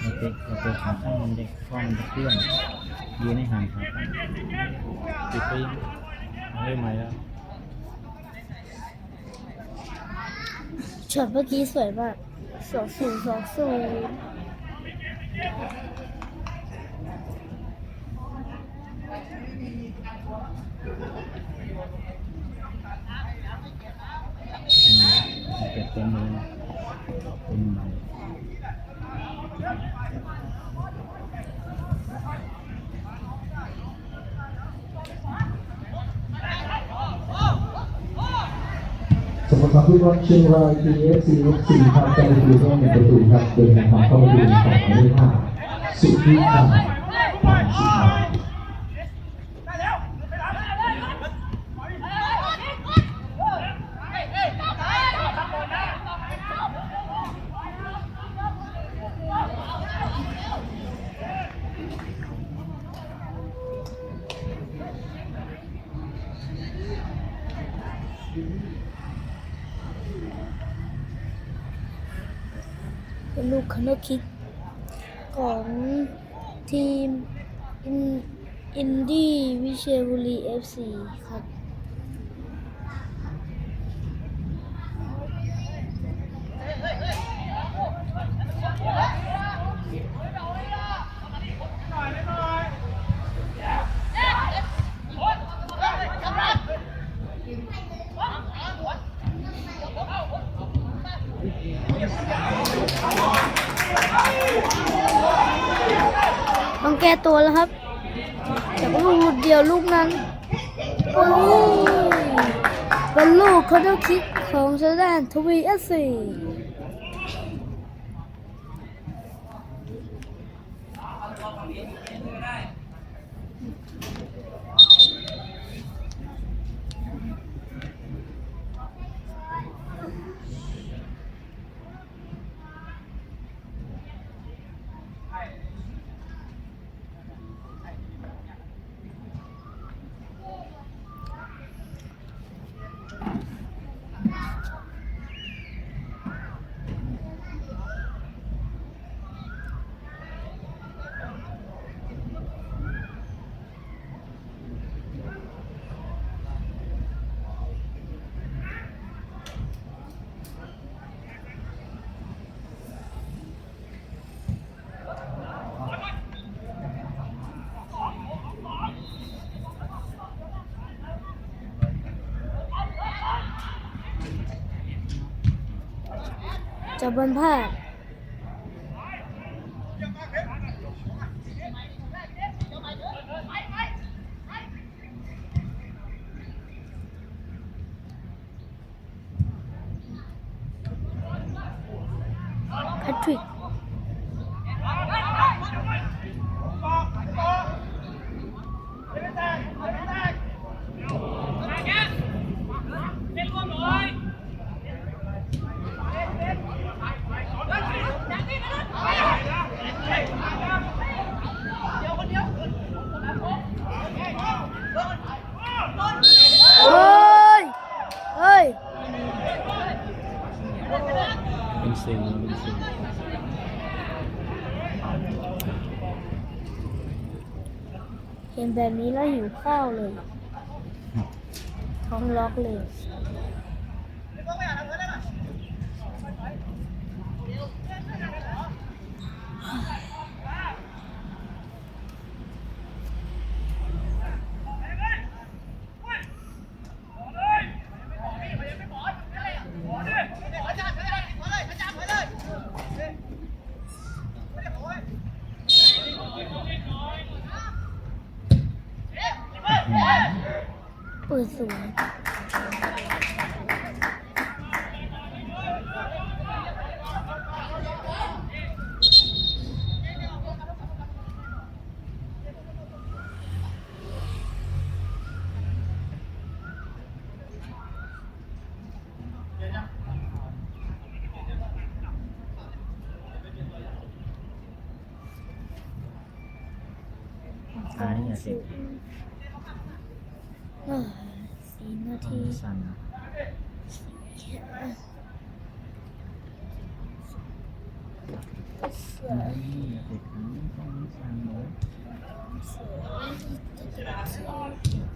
เราเตะเราเตะขาข้างมันเด็กข้องมันจะเคลื่อนยืนให้ห่างขาข้างติดไปเอาให้ใหม่แล้วช็อตเมื่อกี้สวยมากสองสูงสองสูงย์ อืม เต็มเลยเต็มใบสำหรับผู้รับเชียงราย TFC สี่ครับจะได้ดูร่วมในประตูครับโดยการทำเข้าประตูของหมายเลขห้าสุดที่ขาปานสีขาว เป็นลูกคาร์คิกของทีมอินดี้วิเชียรบุรีเอฟซีครับ ต้องแก้ตัวแล้วครับแต่กลูกเดียวลูกนั้นโอ้ยเป็นลูกคอนเทคิดของเซดานทวีเอสซี จะบนพลาดแพทริก เฮ้ย เฮ้ย เป็นสี่เป็นสี่เห็นแบบนี้แล้วหิวข้าวเลย ท้องล็อกเลย อืม เปิดสูงสอง ศูนย์เอ้ยสี่นาที สั่น นี่เด็กขันต้องสั่งหมด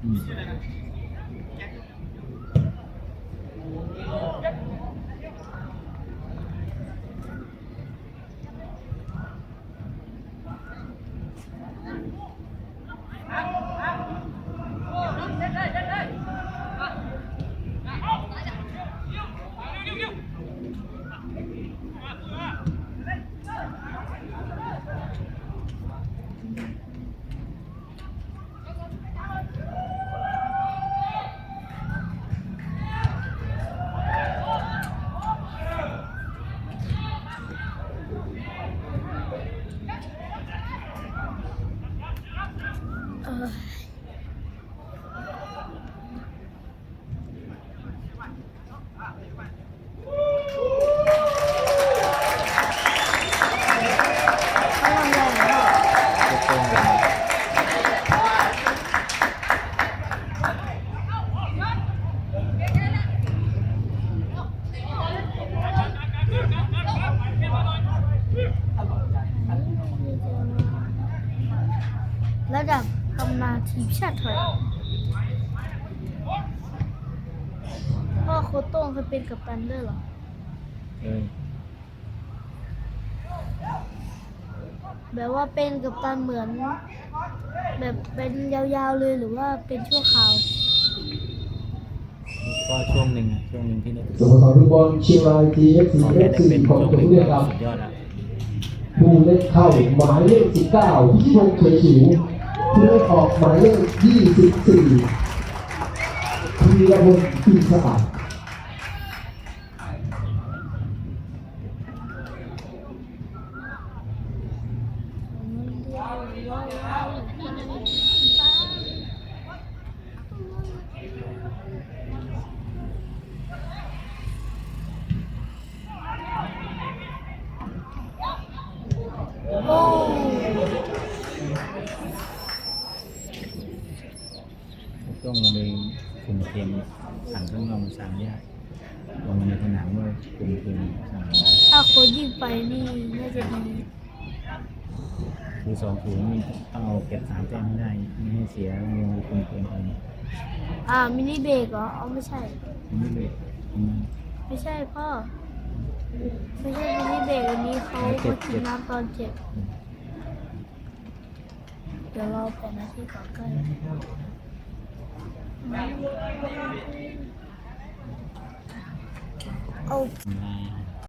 อืม เออเขาทำอะไรอะ ก็โกงกัน ระดับตำนานทีมชาติไทยพ่อโคชโต้งเคยเป็นกัปตันด้วยเหรอเอ้ยแบบว่าเป็นกัปตันเหมือน แบบเป็นยาวๆเลยหรือว่าเป็นชั่วคราวก็ช่วงหนึ่งอะช่วงหนึ่งที่นึกสโมสรฟุตบอลเชียงรายทีเอฟซีพอเอแกฟได้ซีเป็นของช่วงตัวหนึ่งเรียกก็ครับสุดยอดอะผู้เล่นเข้าหมายเลข19ที่ชงเฉยฉิว ผู้ออกหมายเลข 24ทีรพลพิมพ์สะอาด โอ้ ต้องลงไปคุม เกมสั่งเครื่องลงสั่งยากลงมาในสนามก็คุมเกมสั่งถ้าโค้ชยิงไปนี่น่าจะดีคือสองศูนย์นี่ต้องเอาเก็บสามแต้มให้ได้ไม่ให้เสียลงคุมเกมไปอ่ามินิเบรกเหรอเอาไม่ใช่ไม่เลยอืมไม่ใช่พ่อไม่ใช่มินิเบรกอันนี้เขามากินน้ำตอนเจ็บเดี๋ยวรอแปดนาทีก่อนก็ได้ Oh. Mm.